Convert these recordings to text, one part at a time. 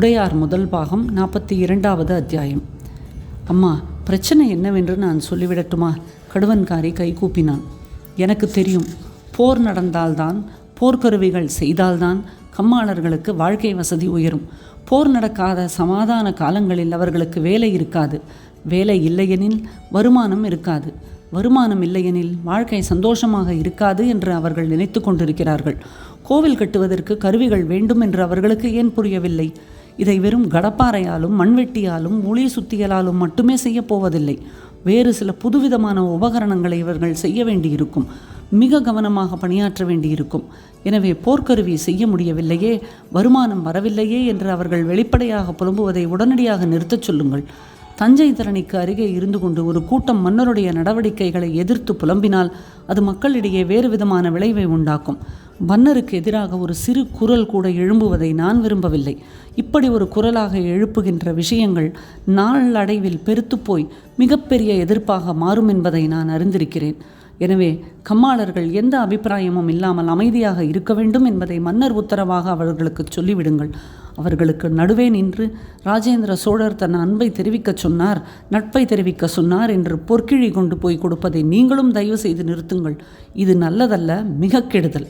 உடையார் முதல் பாகம் நாற்பத்தி இரண்டாவது அத்தியாயம். அம்மா பிரச்சனை என்னவென்று நான் சொல்லிவிடட்டுமா? கடுவன்காரி கைகூப்பினான் எனக்கு தெரியும் போர் நடந்தால்தான் போர்க்கருவிகள் செய்தால்தான் கம்மாளர்களுக்கு வாழ்க்கை வசதி உயரும். போர் நடக்காத சமாதான காலங்களில் அவர்களுக்கு வேலை இருக்காது. வேலை இல்லையெனில் வருமானம் இருக்காது. வருமானம் இல்லையெனில் வாழ்க்கை சந்தோஷமாக இருக்காது என்று அவர்கள் நினைத்து கொண்டிருக்கிறார்கள். கோவில் கட்டுவதற்கு கருவிகள் வேண்டும் என்று அவர்களுக்கு ஏன் புரியவில்லை? இதை வெறும் கடப்பாறையாலும் மண்வெட்டியாலும் ஒளி சுத்தியலாலும் மட்டுமே செய்யப்போவதில்லை வேறு சில புதுவிதமான உபகரணங்களை இவர்கள் செய்ய வேண்டியிருக்கும். மிக கவனமாக பணியாற்ற வேண்டியிருக்கும். எனவே போர்க்கருவி செய்ய முடியவில்லையே வருமானம் வரவில்லையே என்று அவர்கள் வெளிப்படையாக புலம்புவதை உடனடியாக நிறுத்தச் சொல்லுங்கள். தஞ்சை தரணிக்கு அருகே இருந்து கொண்டு ஒரு கூட்டம் மன்னருடைய நடவடிக்கைகளை எதிர்த்து புலம்பினால் அது மக்களிடையே வேறு விதமான விளைவை உண்டாக்கும். மன்னருக்கு எதிராக ஒரு சிறு குரல் கூட எழும்புவதை நான் விரும்பவில்லை. இப்படி ஒரு குரலாக எழுப்புகின்ற விஷயங்கள் நாளடைவில் பெருத்துப்போய் மிகப்பெரிய எதிர்ப்பாக மாறும் என்பதை நான் அறிந்திருக்கிறேன். எனவே கம்மாளர்கள் எந்த அபிப்பிராயமும் இல்லாமல் அமைதியாக இருக்க வேண்டும் என்பதை மன்னர் உத்தரவாக அவர்களுக்கு சொல்லிவிடுங்கள். அவர்களுக்கு நடுவே நின்று ராஜேந்திர சோழர் தன் அன்பை தெரிவிக்கச் சொன்னார் நட்பை தெரிவிக்க சொன்னார் என்று பொற்கிழி கொண்டு போய் கொடுப்பதை நீங்களும் தயவு செய்து நிறுத்துங்கள். இது நல்லதல்ல மிக கெடுதல்.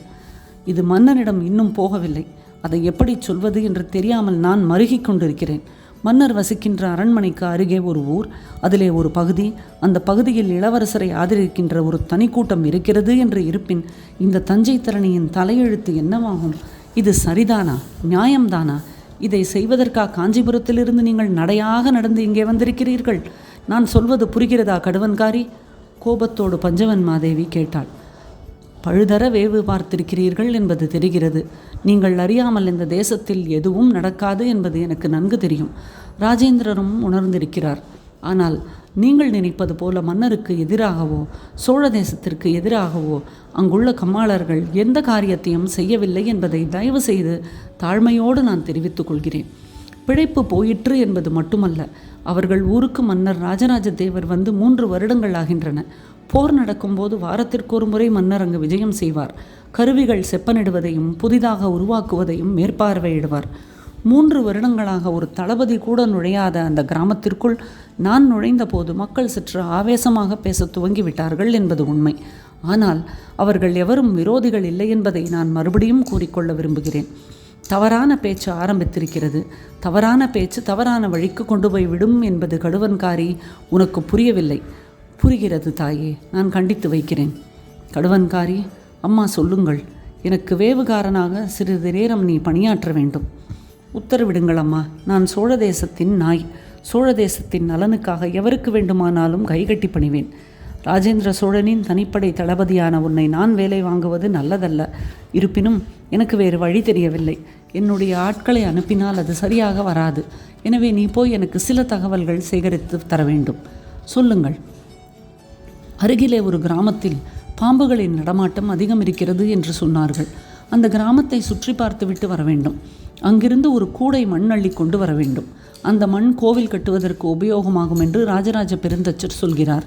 இது மன்னனிடம் இன்னும் போகவில்லை. அதை எப்படி சொல்வது என்று தெரியாமல் நான் மருகிக் கொண்டிருக்கிறேன். மன்னர் வசிக்கின்ற அரண்மனைக்கு அருகே ஒரு ஊர் அதிலே ஒரு பகுதி அந்த பகுதியில் இளவரசரை ஆதரிக்கின்ற ஒரு தனிக்கூட்டம் இருக்கிறது என்று இருப்பின் இந்த தஞ்சை தரணியின் தலையெழுத்து என்னவாகும்? இது சரிதானா? நியாயம்தானா? இதை செய்வதற்கா காஞ்சிபுரத்திலிருந்து நீங்கள் நடையாக நடந்து இங்கே வந்திருக்கிறீர்கள்? நான் சொல்வது புரிகிறதா கடுவன்காரி? கோபத்தோடு பஞ்சவன் மாதேவி கேட்டாள். பழுதர வேவு பார்த்திருக்கிறீர்கள் என்பது தெரிகிறது. நீங்கள் அறியாமல் இந்த தேசத்தில் எதுவும் நடக்காது என்பது எனக்கு நன்கு தெரியும். ராஜேந்திரரும் உணர்ந்திருக்கிறார். ஆனால் நீங்கள் நினைப்பது போல மன்னருக்கு எதிராகவோ சோழ தேசத்திற்கு எதிராகவோ அங்குள்ள கம்மாளர்கள் எந்த காரியத்தையும் செய்யவில்லை என்பதை தயவு செய்து தாழ்மையோடு நான் தெரிவித்துக் கொள்கிறேன். பிழைப்பு போயிற்று என்பது மட்டுமல்ல அவர்கள் ஊருக்கு மன்னர் ராஜராஜ தேவர் வந்து மூன்று வருடங்கள் ஆகின்றன. போர் நடக்கும்போது வாரத்திற்கு ஒரு முறை மன்னர் அங்கு விஜயம் செய்வார். கருவிகள் செப்பனிடுவதையும் புதிதாக உருவாக்குவதையும் மேற்பார்வையிடுவார். மூன்று வருடங்களாக ஒரு தளபதி கூட நுழையாத அந்த கிராமத்திற்குள் நான் நுழைந்தபோது மக்கள் சற்று ஆவேசமாக பேசத் துவங்கிவிட்டார்கள் என்பது உண்மை. ஆனால் அவர்கள் எவரும் விரோதிகள் இல்லை என்பதை நான் மறுபடியும் கூறிக்கொள்ள விரும்புகிறேன். தவறான பேச்சு ஆரம்பித்திருக்கிறது. தவறான பேச்சு தவறான வழிக்கு கொண்டு போய் விடும் என்பது கடுவன்காரி உனக்கு புரியவில்லை. புரிகிறது தாயே. நான் கண்டித்து வைக்கிறேன். கடுவன்காரி அம்மா சொல்லுங்கள். எனக்கு வேவுகாரனாக சிறிது நேரம் நீ பணியாற்ற வேண்டும். உத்தரவிடுங்கள் அம்மா. நான் சோழ தேசத்தின் நாய். சோழ தேசத்தின் நலனுக்காக எவருக்கு வேண்டுமானாலும் கைகட்டி பணிவேன். ராஜேந்திர சோழனின் தனிப்படை தளபதியான உன்னை நான் வேலை வாங்குவது நல்லதல்ல. இருப்பினும் எனக்கு வேறு வழி தெரியவில்லை. என்னுடைய ஆட்களை அனுப்பினால் அது சரியாக வராது. எனவே நீ போய் எனக்கு சில தகவல்கள் சேகரித்து தர வேண்டும். சொல்லுங்கள். அருகிலே ஒரு கிராமத்தில் பாம்புகளின் நடமாட்டம் அதிகம் இருக்கிறது என்று சொன்னார்கள். அந்த கிராமத்தை சுற்றி பார்த்துவிட்டு வர வேண்டும். அங்கிருந்து ஒரு கூடை மண் அள்ளி கொண்டு வர வேண்டும். அந்த மண் கோவில் கட்டுவதற்கு உபயோகமாகும் என்று ராஜராஜ பெருந்தச்சர் சொல்கிறார்.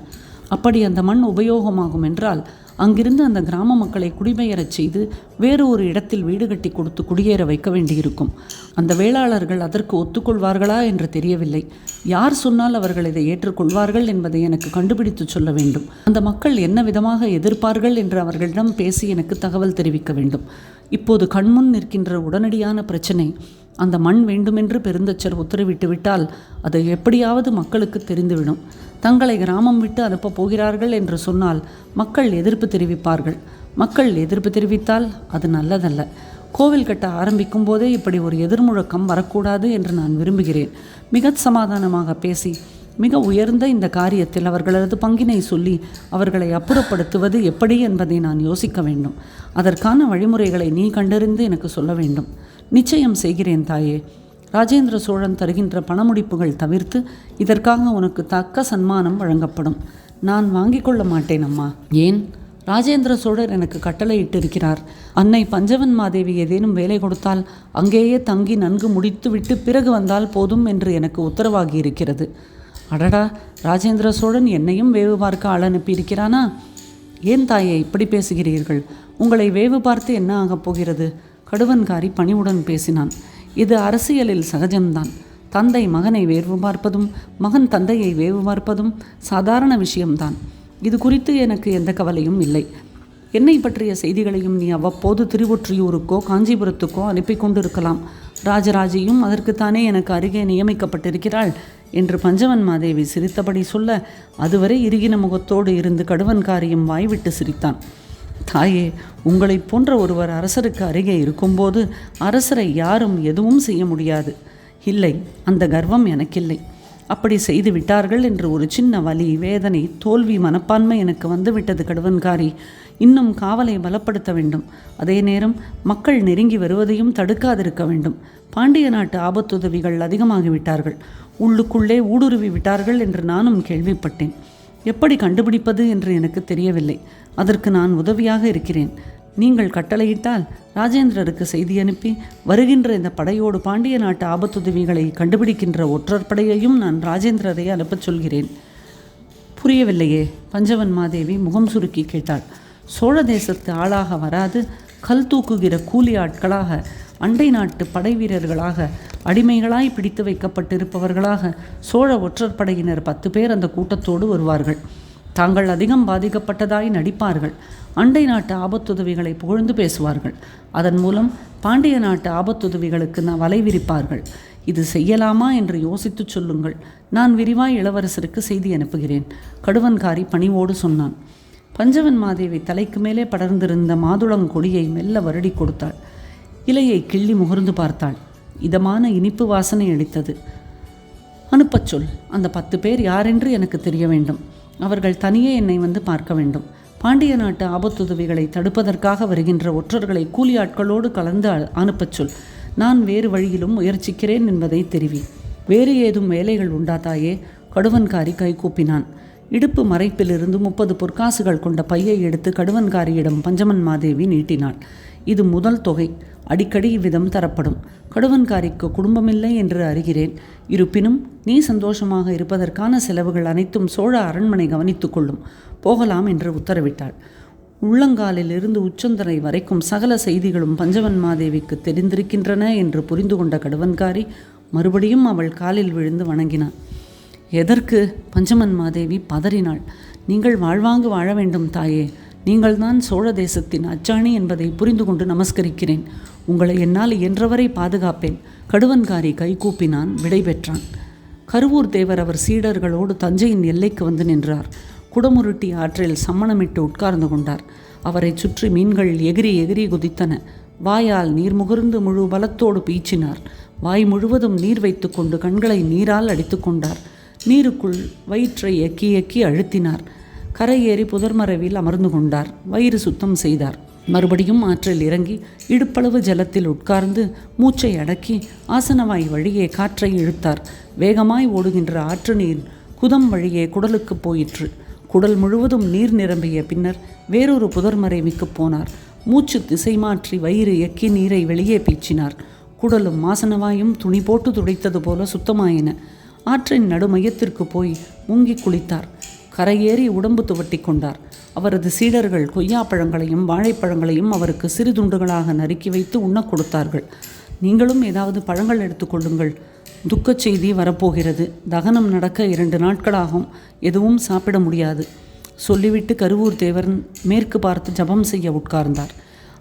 அப்படி அந்த மண் உபயோகமாகும் என்றால் அங்கிருந்து அந்த கிராம மக்களை குடிபெயரச் செய்து வேறு ஒரு இடத்தில் வீடு கட்டி கொடுத்து குடியேற வைக்க வேண்டியிருக்கும். அந்த வேளாளர்கள் அதற்கு ஒத்துக்கொள்வார்களா என்று தெரியவில்லை. யார் சொன்னால் அவர்கள் இதை ஏற்றுக்கொள்வார்கள் என்பதை எனக்கு கண்டுபிடித்து சொல்ல வேண்டும். அந்த மக்கள் என்ன விதமாக எதிர்ப்பார்கள் என்று அவர்களிடம் பேசி எனக்கு தகவல் தெரிவிக்க வேண்டும். இப்போது கண்முன் நிற்கின்ற உடனடியான பிரச்சனை அந்த மண் வேண்டுமென்று பெருந்தச்சர் உத்தரவிட்டு விட்டால் அது எப்படியாவது மக்களுக்கு தெரிந்துவிடும். தங்களை கிராமம் விட்டு அனுப்பப் போகிறார்கள் என்று சொன்னால் மக்கள் எதிர்ப்பு தெரிவிப்பார்கள். மக்கள் எதிர்ப்பு தெரிவித்தால் அது நல்லதல்ல. கோவில் கட்ட ஆரம்பிக்கும் போதே இப்படி ஒரு எதிர்முழக்கம் வரக்கூடாது என்று நான் விரும்புகிறேன். மிக சமாதானமாக பேசி மிக உயர்ந்த இந்த காரியத்தில் அவர்களது பங்கினை சொல்லி அவர்களை அப்புறப்படுத்துவது எப்படி என்பதை நான் யோசிக்க வேண்டும். அதற்கான வழிமுறைகளை நீ கண்டறிந்து எனக்கு சொல்ல வேண்டும். நிச்சயம் செய்கிறேன் தாயே. ராஜேந்திர சோழன் தருகின்ற பணமுடிப்புகள் தவிர்த்து இதற்காக உனக்கு தக்க சன்மானம் வழங்கப்படும். நான் வாங்கிக் கொள்ள மாட்டேன் அம்மா. ஏன்? ராஜேந்திர சோழர் எனக்கு கட்டளையிட்டிருக்கிறார். அன்னை பஞ்சவன் மாதேவி ஏதேனும் வேலை கொடுத்தால் அங்கேயே தங்கி நன்கு முடித்துவிட்டு பிறகு வந்தால் போதும் என்று எனக்கு உத்தரவாகி இருக்கிறது அடடா ராஜேந்திர சோழன் என்னையும் வேவு பார்க்க ஆள் அனுப்பியிருக்கிறானா? ஏன் தாயே இப்படி பேசுகிறீர்கள்? உங்களை வேவு பார்த்து என்ன ஆகப் போகிறது? கடுவன்காரி பணிவுடன் பேசினான். இது அரசியலில் சகஜம்தான். தந்தை மகனை வேவு பார்ப்பதும் மகன் தந்தையை வேவு பார்ப்பதும் சாதாரண விஷயம்தான். இது குறித்து எனக்கு எந்த கவலையும் இல்லை. என்னை பற்றிய செய்திகளையும் நீ அவ்வப்போது திருவொற்றியூருக்கோ காஞ்சிபுரத்துக்கோ அனுப்பி கொண்டிருக்கலாம். ராஜராஜியும் அதற்குத்தானே எனக்கு அருகே நியமிக்கப்பட்டிருக்கிறாள் என்று பஞ்சவன் மாதேவி சிரித்தபடி சொல்ல அதுவரை இறுகின முகத்தோடு இருந்து கடுவன்காரியும் வாய்விட்டு சிரித்தான். தாயே உங்களைப் போன்ற ஒருவர் அரசருக்கு அருகே இருக்கும்போது அரசரை யாரும் எதுவும் செய்ய முடியாது. இல்லை அந்த கர்வம் எனக்கில்லை. அப்படி செய்து விட்டார்கள் என்று ஒரு சின்ன வலி வேதனை தோல்வி மனப்பான்மை எனக்கு வந்துவிட்டது கடுவன்காரி இன்னும் காவலை பலப்படுத்த வேண்டும். அதே நேரம் மக்கள் நெருங்கி வருவதையும் தடுக்காதிருக்க வேண்டும். பாண்டிய நாட்டு ஆபத்துதவிகள் அதிகமாகிவிட்டார்கள். உள்ளுக்குள்ளே ஊடுருவி விட்டார்கள் என்று நானும் கேள்விப்பட்டேன். எப்படி கண்டுபிடிப்பது என்று எனக்கு தெரியவில்லை. அதற்கு நான் உதவியாக இருக்கிறேன். நீங்கள் கட்டளையிட்டால் ராஜேந்திரருக்கு செய்தி அனுப்பி வருகின்ற இந்த படையோடு பாண்டிய நாட்டு ஆபத்துதவிகளை கண்டுபிடிக்கின்ற ஒற்றர் படையையும் நான் ராஜேந்திரரை அனுப்பச் சொல்கிறேன். புரியவில்லையே பஞ்சவன் மாதேவி முகம் சுருக்கி கேட்டாள். சோழ தேசத்து ஆளாக வராது கல் தூக்குகிற கூலி ஆட்களாக அண்டை நாட்டு படை வீரர்களாக அடிமைகளாய் பிடித்து வைக்கப்பட்டிருப்பவர்களாக சோழ ஒற்றர் படையினர் பத்து பேர் அந்த கூட்டத்தோடு வருவார்கள். தாங்கள் அதிகம் பாதிக்கப்பட்டதாய் நடிப்பார்கள். அண்டை நாட்டு ஆபத்துதவிகளை புகழ்ந்து பேசுவார்கள். அதன் மூலம் பாண்டிய நாட்டு ஆபத்துதவிகளுக்கு நான் வலை விரிப்பார்கள். இது செய்யலாமா என்று யோசித்துச் சொல்லுங்கள். நான் விரிவாய் இளவரசருக்கு செய்தி அனுப்புகிறேன். கடுவன்காரி பணிவோடு சொன்னான். பஞ்சவன் மாதேவி தலைக்கு மேலே படர்ந்திருந்த மாதுளங்கொடியை மெல்ல வருடி கொடுத்தாள். இலையை கிள்ளி முகர்ந்து பார்த்தாள். இதமான இனிப்பு வாசனை அளித்தது. அனுப்பச் சொல். அந்த பத்து பேர் யாரென்று எனக்கு தெரிய வேண்டும். அவர்கள் தனியே என்னை வந்து பார்க்க வேண்டும். பாண்டிய நாட்டு ஆபத்துதவிகளை தடுப்பதற்காக வருகின்ற ஒற்றர்களை கூலி ஆட்களோடு கலந்து அ- அனுப்பச் சொல். நான் வேறு வழியிலும் முயற்சிக்கிறேன் என்பதை தெரிவி. வேறு ஏதும் வேலைகள் உண்டா தாயே? கடுவன்காரி கைகூப்பினான் இடுப்பு மறைப்பிலிருந்து முப்பது பொற்காசுகள் கொண்ட பையை எடுத்து கடுவன்காரியிடம் பஞ்சமன் மாதேவி நீட்டினாள். இது முதல் தொகை. அடிக்கடி இவ்விதம் தரப்படும். கடுவன்காரிக்கு குடும்பமில்லை என்று அறிகிறேன். இருப்பினும் நீ சந்தோஷமாக இருப்பதற்கான செலவுகள் அனைத்தும் சோழ அரண்மனை கவனித்துக் கொள்ளும். போகலாம் என்று உத்தரவிட்டாள். உள்ளங்காலில் இருந்து உச்சந்தரை வரைக்கும் சகல செய்திகளும் பஞ்சவன் மாதேவிக்கு தெரிந்திருக்கின்றன என்று புரிந்து கொண்ட கடுவன்காரி மறுபடியும் அவள் காலில் விழுந்து வணங்கினான். எதற்கு? பஞ்சமன் மாதேவி பதறினாள். நீங்கள் வாழ்வாங்கு வாழ வேண்டும் தாயே. நீங்கள்தான் சோழ தேசத்தின் அச்சாணி என்பதை புரிந்து கொண்டு நமஸ்கரிக்கிறேன். உங்களை என்னால் என்றவரை பாதுகாப்பேன். கடுவன்காரி கைகூப்பினான் விடை பெற்றான். கருவூர் தேவர் அவர் சீடர்களோடு தஞ்சையின் எல்லைக்கு வந்து நின்றார். குடமுருட்டி ஆற்றில் சம்மணமிட்டு உட்கார்ந்து கொண்டார். அவரைச் சுற்றி மீன்கள் எகிரி எகிரி குதித்தன. வாயால் நீர் முகர்ந்து முழு பலத்தோடு பீச்சினார். வாய் முழுவதும் நீர் வைத்துக்கொண்டு கண்களை நீரால் அடித்துக்கொண்டார் கொண்டார். நீருக்குள் வயிற்றை எக்கி எக்கி அழுத்தினார். கரையேறி புதர்மறைவில் அமர்ந்து கொண்டார். வயிறு சுத்தம் செய்தார். மறுபடியும் ஆற்றில் இறங்கி இடுப்பளவு ஜலத்தில் உட்கார்ந்து மூச்சை அடக்கி ஆசனவாய் வழியே காற்றை இழுத்தார். வேகமாய் ஓடுகின்ற ஆற்று நீர் குதம் வழியே குடலுக்கு போயிற்று. குடல் முழுவதும் நீர் நிரம்பிய பின்னர் வேறொரு புதர்மறைவுக்கு போனார். மூச்சு திசை மாற்றி வயிறு எக்கி நீரை வெளியே பீச்சினார். குடலும் ஆசனவாயும் துணி போட்டு துடைத்தது போல சுத்தமாயின. ஆற்றின் நடுமையத்திற்கு போய் முங்கி குளித்தார். கரையேறி உடம்பு துவட்டி கொண்டார். அவரது சீடர்கள் கொய்யாப்பழங்களையும் வாழைப்பழங்களையும் அவருக்கு சிறு துண்டுகளாக நறுக்கி வைத்து உண்ணக் கொடுத்தார்கள். நீங்களும் ஏதாவது பழங்கள் எடுத்துக்கொள்ளுங்கள் துக்கச் செய்தி வரப்போகிறது. தகனம் நடக்க இரண்டு நாட்களாகும். எதுவும் சாப்பிட முடியாது. சொல்லிவிட்டு கருவூர் தேவர் மேற்கு பார்த்து ஜபம் செய்ய உட்கார்ந்தார்.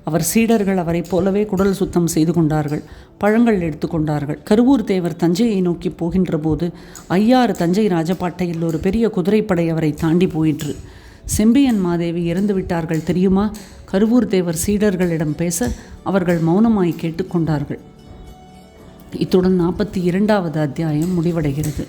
அவர் சீடர்கள் அவரைப் போலவே குடல் சுத்தம் செய்து கொண்டார்கள் பழங்கள் எடுத்துக்கொண்டார்கள் கருவூர் தேவர் தஞ்சையை நோக்கி போகின்ற போது ஐயாறு தஞ்சை ராஜபாட்டையில் ஒரு பெரிய குதிரைப்படை அவரை தாண்டி போயிற்று. செம்பியன் மாதேவி இறந்து விட்டார்கள் தெரியுமா? கருவூர் தேவர் சீடர்களிடம் பேச அவர்கள் மௌனமாய் கேட்டுக்கொண்டார்கள் இத்துடன் நாற்பத்தி இரண்டாவது அத்தியாயம் முடிவடைகிறது.